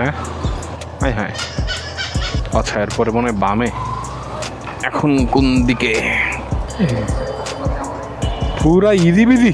হ্যাঁ? হ্যাঁ হ্যাঁ। আচ্ছা এরপরে মনে হয় বামে। এখন কোন দিকে? পুরা ইজি বিজি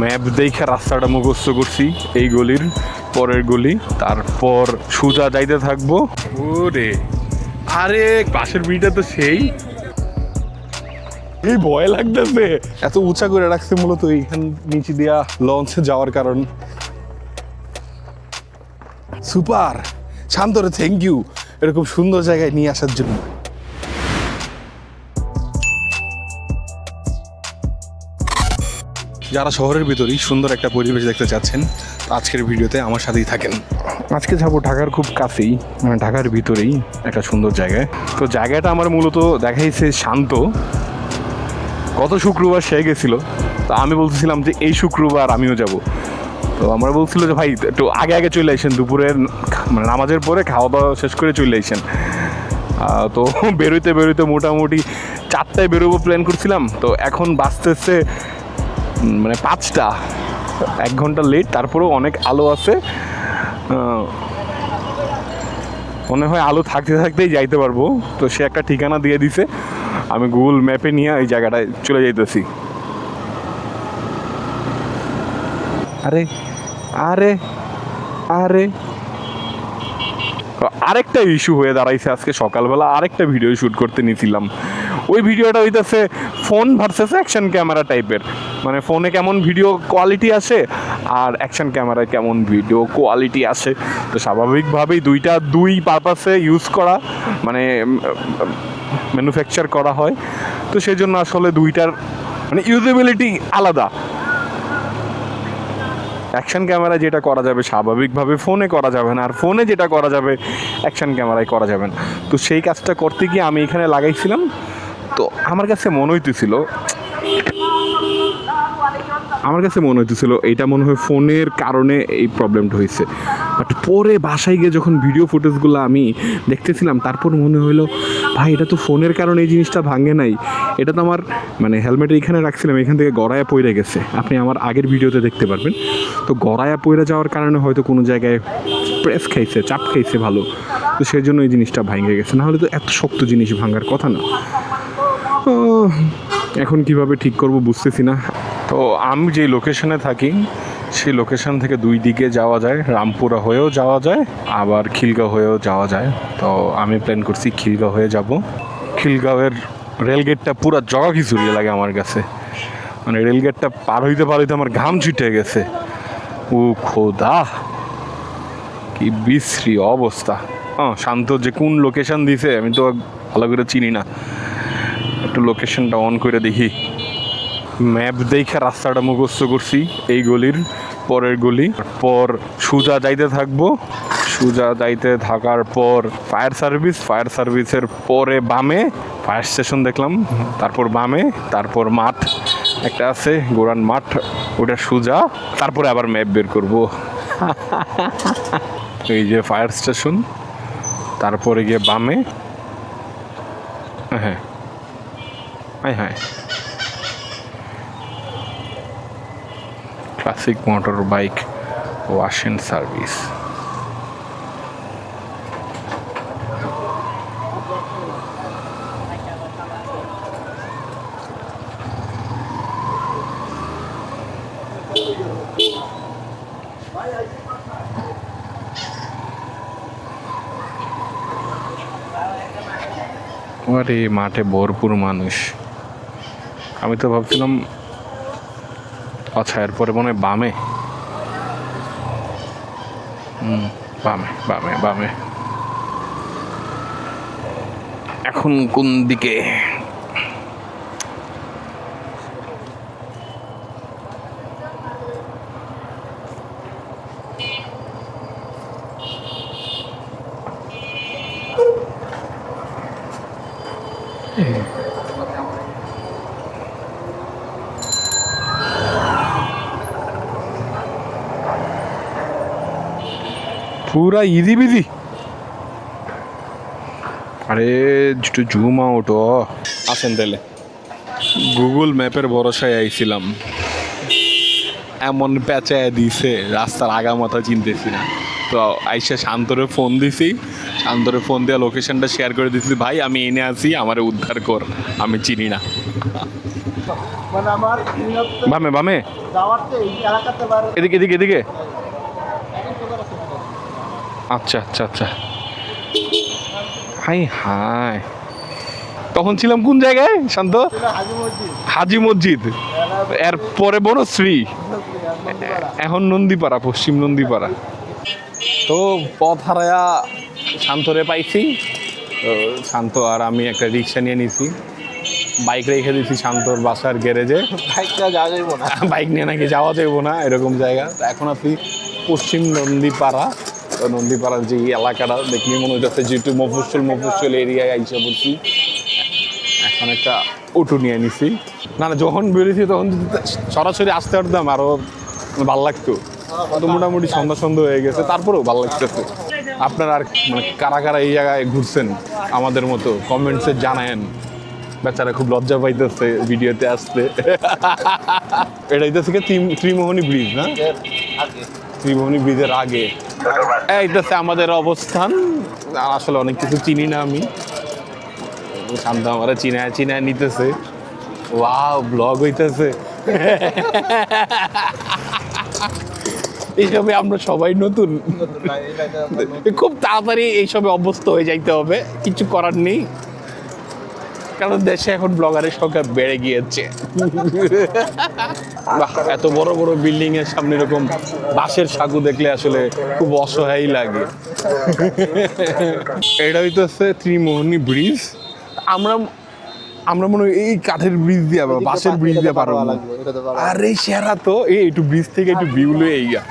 ম্যাপ দেখে রাস্তাটা মুখস্থ করছি এই গলির পরের গলি। তারপর সোজা যাইতে থাকব। ওরে। আরে পাশের বিটা তো সেই। এই ভয় লাগতেছে। এত উঁচা করে রাখছে মূলত এইখান নিচে দিয়া লঞ্চে যাওয়ার কারণ। সুপার। শান্তরে থ্যাংক ইউ এরকম সুন্দর জায়গায় নিয়ে আসার জন্য। যারা শহরের ভিতরেই সুন্দর একটা পরিবেশ দেখতে চাচ্ছেন, আজকের ভিডিওতে আমার সাথেই থাকেন। আজকে যাব ঢাকার খুব কাছেই মানে ঢাকার ভিতরেই একটা সুন্দর জায়গায়। তো জায়গাটা আমার মূলত দেখাইছে শান্ত। গত শুক্রবার সে গেছিল, তো আমি বলতেছিলাম যে এই শুক্রবার আমিও যাব। তো আমরা বলছিল যে, ভাই, একটু আগে আগে চলে আসেন দুপুরের মানে নামাজের পরে খাওয়া দাওয়া শেষ করে চলে আসেন। তো বেরোইতে বেরোইতে মোটামুটি চারটায় বেরোবো প্ল্যান করছিলাম। তো এখন বাঁচতেছে মানে পাঁচটা। এক ঘণ্টা লেট তারপরেও অনেক আলো আছে। মনে হয় আলো থাকতে, থাকতেই যাইতে পারব। তো সে একটা ঠিকানা দিয়ে দিছে। আমি গুগল ম্যাপে নিয়ে এই জায়গাটায় চলে যাইতেছি। আরে আরে আরে। আরেকটা ইস্যু হয়ে দাঁড়াইছে আজকে সকালবেলা, আরেকটা ভিডিও শ্যুট করতে নিয়েছিলাম ওই ভিডিওটা হইতেছে ফোন ভার্সেস অ্যাকশন ক্যামেরা টাইপের মানে ফোনে কেমন ভিডিও কোয়ালিটি আসে আর অ্যাকশন ক্যামেরায় কেমন ভিডিও কোয়ালিটি আসে। তো স্বাভাবিকভাবেই দুইটা, দুই পারপাসে ইউজ করা মানে ম্যানুফ্যাকচার করা হয়। তো সেই জন্য আসলে দুইটার মানে ইউজেবিলিটি আলাদা। অ্যাকশন ক্যামেরায় যেটা করা যাবে স্বাভাবিকভাবে ফোনে করা যাবে না, আর ফোনে যেটা করা যাবে অ্যাকশন ক্যামেরায় করা যাবে না। তো সেই কাজটা করতে গিয়ে আমি এখানে লাগাইছিলাম। তো আমার কাছে মনে হইতেছিল আমার কাছে মনে হইতেছিল, এইটা মনে হয় ফোনের কারণে এই প্রবলেমটা হয়েছে বাট পরে বাসায় গিয়ে যখন ভিডিও ফুটেজগুলো আমি দেখতেছিলাম, তারপর মনে হলো ভাই, এটা তো ফোনের কারণে এই জিনিসটা ভাঙে নাই। এটা তো আমার মানে হেলমেট এইখানে রাখছিলাম এখান থেকে গড়ায়া পইরে গেছে। আপনি আমার আগের ভিডিওতে দেখতে পারবেন। তো গড়ায়া পইরে যাওয়ার কারণে হয়তো কোনো জায়গায় প্রেস খাইছে, চাপ খাইছে ভালো। তো সেই জন্য এই জিনিসটা ভাঙে গেছে। নাহলে তো এত শক্ত জিনিস ভাঙার কথা না। এখন কীভাবে ঠিক করব বুঝতেছি না। তো আমি যে লোকেশনে থাকি, সেই লোকেশন থেকে দুই দিকে যাওয়া যায়। রামপুরা হয়েও যাওয়া যায়, আবার খিলগাঁও হয়েও যাওয়া যায়। তো আমি প্ল্যান করছি খিলগাঁও হয়ে যাব। খিলগাঁওয়ের রেলগেটটা পুরো জগা খিচুড়ি লাগে আমার কাছে। মানে রেলগেটটা পার হইতে পার হইতে আমার ঘাম ছুটে গেছে। ও খোদা! কি বিশ্রী অবস্থা। হ্যাঁ শান্ত যে কোন লোকেশন দিছে, আমি তো ভালো করে চিনি না। একটু লোকেশনটা অন করে দেখি। ম্যাপ দেখে রাস্তাটা মুখস্থ করছি, এই গলির পরের গলি। পর সুজা যাইতে থাকব। সুজা যাইতে থাকার পর ফায়ার সার্ভিস, ফায়ার সার্ভিসের পরে বামে, ফায়ার স্টেশন দেখলাম। তারপর বামে, তারপর মাঠ একটা আছে, গোরান মাঠ, ওটা সুজা। তারপরে আবার ম্যাপ বের করব। এই যে ফায়ার স্টেশন, তারপরে গিয়ে বামে। হ্যাঁ। হ্যাঁ হ্যাঁ। Classic motor bike wash and service মাঠে ভরপুর মানুষ। আমি তো ভাবছিলাম আচ্ছা এরপরে মনে হয় বামে। হুম বামে বামে বামে। এখন কোন দিকে? পুরা ইজি বিজি আরে একটু জুম আউট ও। আসেন তাহলে। গুগল ম্যাপের ভরসায় আইছিলাম। এমন প্যাঁচায় দিছে রাস্তার আগামাথা চিনতেছি না। তো আইসা শান্তরে ফোন দিছি। শান্তরে ফোন দেওয়া লোকেশনটা শেয়ার করে দিছি ভাই আমি এনে আসি আমার উদ্ধার কর। আমি চিনি না। মানে বামে বামে। এদিকে এদিকে এদিকে। আচ্ছা আচ্ছা আচ্ছা। Hi hi. তখন ছিলাম কোন জায়গায় শান্ত? হাজি মসজিদ। এর পরে বড় শ্রী। এখন নন্দীপাড়া পশ্চিম নন্দীপাড়া। তো পথ হারায়া শান্তরে পাইছি। তো শান্ত আর আমি একটা রিক্সা নিয়ে নিছি। বাইক রেখে দিছি শান্তর বাসার গ্যারেজে। বাইকটা যাওয়া যাইব না। বাইক নিয়ে নাকি যাওয়া যাইব না এরকম জায়গা। তো এখন আপনি পশ্চিম নন্দীপাড়া। নন্দীপাড়ার যে এলাকাটা দেখলে মনে হচ্ছে যেহেতু মফস্বল মফস্বল এরিয়ায় আইসা বলছি এখন একটা অটো নিয়ে নিছি। না না, যখন বেরিয়েছি তখন সরাসরি আসতে পারতাম আরও ভালো লাগতো। তো মোটামুটি সন্ধ্যা সন্ধ্যা হয়ে গেছে, তারপরেও ভালো লাগতেছে। আপনারা আর মানে কারা কারা এই জায়গায় ঘুরছেন আমাদের মতো কমেন্টসে জানায়েন। বেচারা খুব লজ্জা পাইতেছে ভিডিওতে আসতে। এটা হইতেছে কি ত্রিম- ত্রিমোহনী ব্রিজ না? ত্রিমোহনী ব্রিজের আগে। এইটাছে আমাদের অবস্থান। আসলে অনেক কিছু চিনি না আমি। শান্ত আমরা চিনায় চিনায় নিতেছে। ওয়াও ব্লগ হইতেছে। এইসবে আমরা সবাই নতুন। খুব তাড়াতাড়ি এইসবে অভ্যস্ত হয়ে যাইতে হবে। কিছু করার নেই। কারণ দেশে এখন ব্লগারের সংখ্যা বেড়ে গিয়েছে। বাহ, এত বড় বড় বিল্ডিং এর সামনে এরকম বাঁশের সাগু দেখলে আসলে খুব অসহায় লাগে। এটা হইতেছে ত্রিমোহনী ব্রিজ আমরা আমরা মনে হয় এই কাঠের ব্রিজ দিয়ে বা বাঁশের ব্রিজ দিয়ে পারো আরে সেরা তো এই একটু ব্রিজ থেকে একটু ভিউ লয়ে এইয়া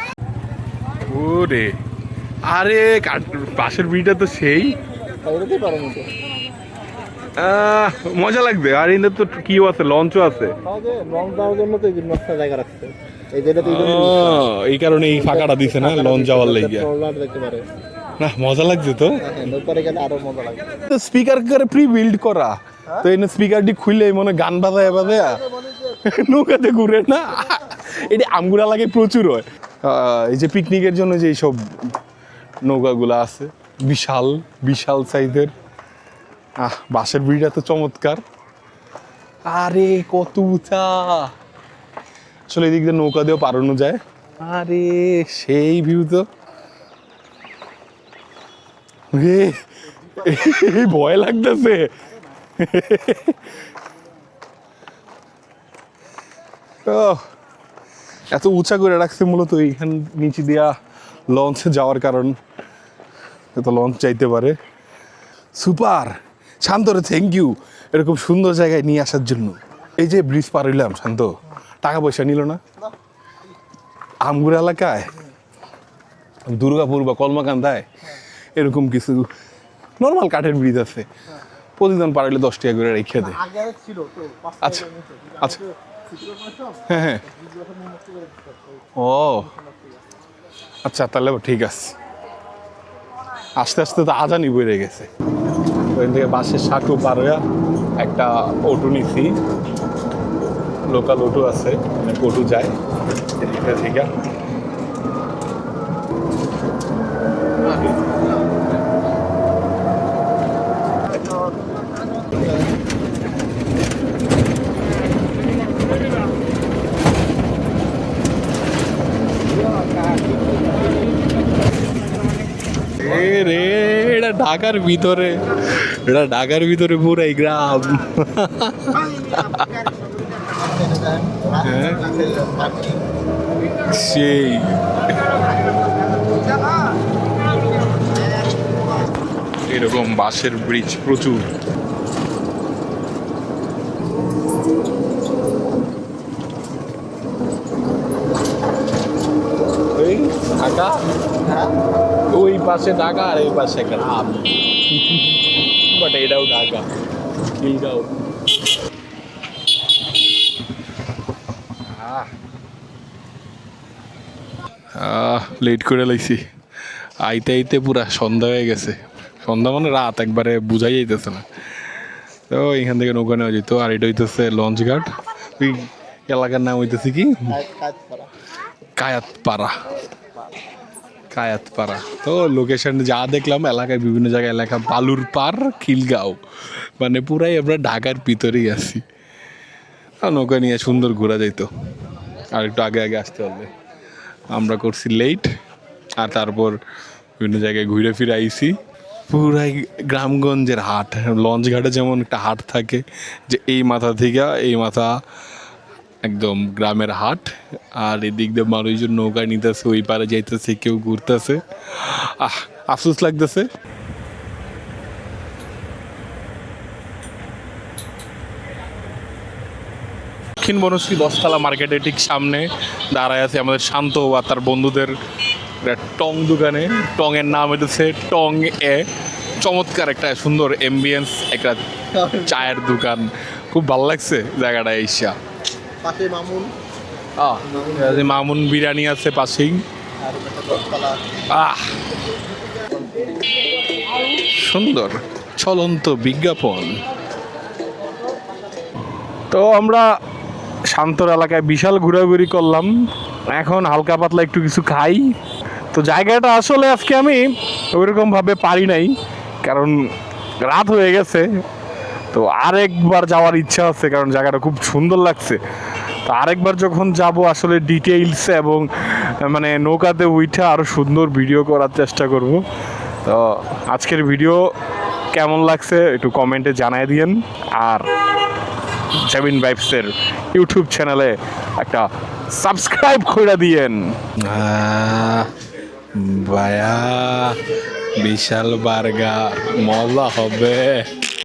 ওরে আরে কাঠ- বাঁশের ব্রিজটা তো সেই। মজা লাগবে। আর এদের তো কিও আছে লঞ্চও আছে। এই কারণে এই ফাঁকাটা দিছে না লঞ্চ যাওয়ার লেগে না মজা লাগছে তো। হ্যাঁ স্পিকার করে প্রি বিল্ড করা। তো এই স্পিকারটি খুললে মনে হয় গান বাজায় বাজায়। নৌকাতে ঘুরে না। এটি আমগুলা লাগে প্রচুর হয়। এই যে পিকনিকের জন্য যে সব নৌকাগুলো আছে বিশাল বিশাল সাইজের আহ, বাঁশের ব্রিজটা তো চমৎকার। আরে, কত উঁচা। আসলে এদিক দিয়ে নৌকা দিয়েও পারানো যায়। আরে, সেই ভিউ তো। রে ভয় লাগতেছে। এত উঁচা করে রাখছে মূলত এইখান নিচে দিয়া লঞ্চে যাওয়ার কারণ। এত লঞ্চ চাইতে পারে। সুপার! শান্তরে থ্যাংক ইউ এরকম সুন্দর জায়গায় নিয়ে আসার জন্য। এই যে ব্রিজ পার হইলাম, শান্ত, টাকা পয়সা নিল না? আমগুর এলাকায়? দুর্গাপুর বা কলমাকান্দায়? এরকম কিছু নর্মাল কাঠের ব্রিজ আছে। প্রতিদিন পারলে দশ টাকা করে রেখে দেয় আচ্ছা আচ্ছা। হ্যাঁ হ্যাঁ। ও। আচ্ছা তাহলে ঠিক আছে। আস্তে আস্তে তো আজানি বেড়ে গেছে। ওইখান থেকে বাসের সাঁকু পার একটা অটো নিছি। লোকাল অটো আছে অনেক অটো যায়। থেকে। ঢাকার ভিতরে। এটা ঢাকার ভিতরে পুরাই গ্রাম। সেই। এরকম বাঁশের ব্রিজ প্রচুর। ঢাকা? ওই পাশে ঢাকা আর এই পাশে গ্রাম। বাট এটাও ঢাকা খিলগাঁও লেট করে লাইছি। আইতে আইতে পুরা সন্ধ্যা হয়ে গেছে। সন্ধ্যা মানে রাত একবারে বুঝাই যাইতেছে না। তো এখান থেকে নৌকা নেওয়া যেত আর এটা হইতেছে লঞ্চ ঘাট। ওই এলাকার নাম হইতেছে কি? কাজ কাজ কায়াত পাড়া। তো লোকেশন যা দেখলাম, এলাকায় বিভিন্ন জায়গায় এলাকা বালুর পার, খিলগাঁও। মানে পুরাই আমরা ঢাকার ভিতরেই আছি। নৌকা নিয়ে সুন্দর ঘোরা যাইতো। আর একটু আগে আগে আসতে হবে। আমরা করছি লেট আর তারপর বিভিন্ন জায়গায় ঘুরে ফিরে আইছি। পুরাই গ্রামগঞ্জের হাট। লঞ্চ ঘাটে যেমন একটা হাট থাকে, যে এই মাথা থেকে এই মাথা একদম গ্রামের হাট, আর এদিক দিয়ে মানুষজন নৌকা নিতেছে, ওই পারে যাইতেছে, কেউ ঘুরতেছে। আহ, আফসোস লাগতেছে। দক্ষিণ বনশ্রী দশতলা মার্কেটের ঠিক সামনে দাঁড়ায় আছে আমাদের শান্ত আর তার বন্ধুদের টং দোকানে। টং এর নাম হইতেছে টং এ। চমৎকার একটা সুন্দর এমবিয়েন্স একটা চায়ের দোকান। খুব ভালো লাগছে জায়গাটা এসা। পাশে মামুন। মামুন বিরিয়ানি আছে পাশেই। আহ সুন্দর চলন্ত বিজ্ঞাপন। তো আমরা শান্তর এলাকায় বিশাল ঘোরাঘুরি করলাম। এখন হালকা পাতলা একটু কিছু খাই। তো জায়গাটা আসলে আজকে আমি ওইরকমভাবে পারি নাই কারণ রাত হয়ে গেছে। তো আরেকবার যাওয়ার ইচ্ছা আছে, কারণ জায়গাটা খুব সুন্দর লাগছে। তো আরেকবার যখন যাব, আসলে ডিটেইলস এবং মানে নৌকাতে উইঠা আরও সুন্দর ভিডিও করার চেষ্টা করব। তো আজকের ভিডিও কেমন লাগছে, একটু কমেন্টে জানাই দিয়েন। আর সেভেন ভাইবসের ইউটিউব চ্যানেলে একটা সাবস্ক্রাইব করে দিয়েন। ভায়া, বিশাল বার্গার মজা হবে।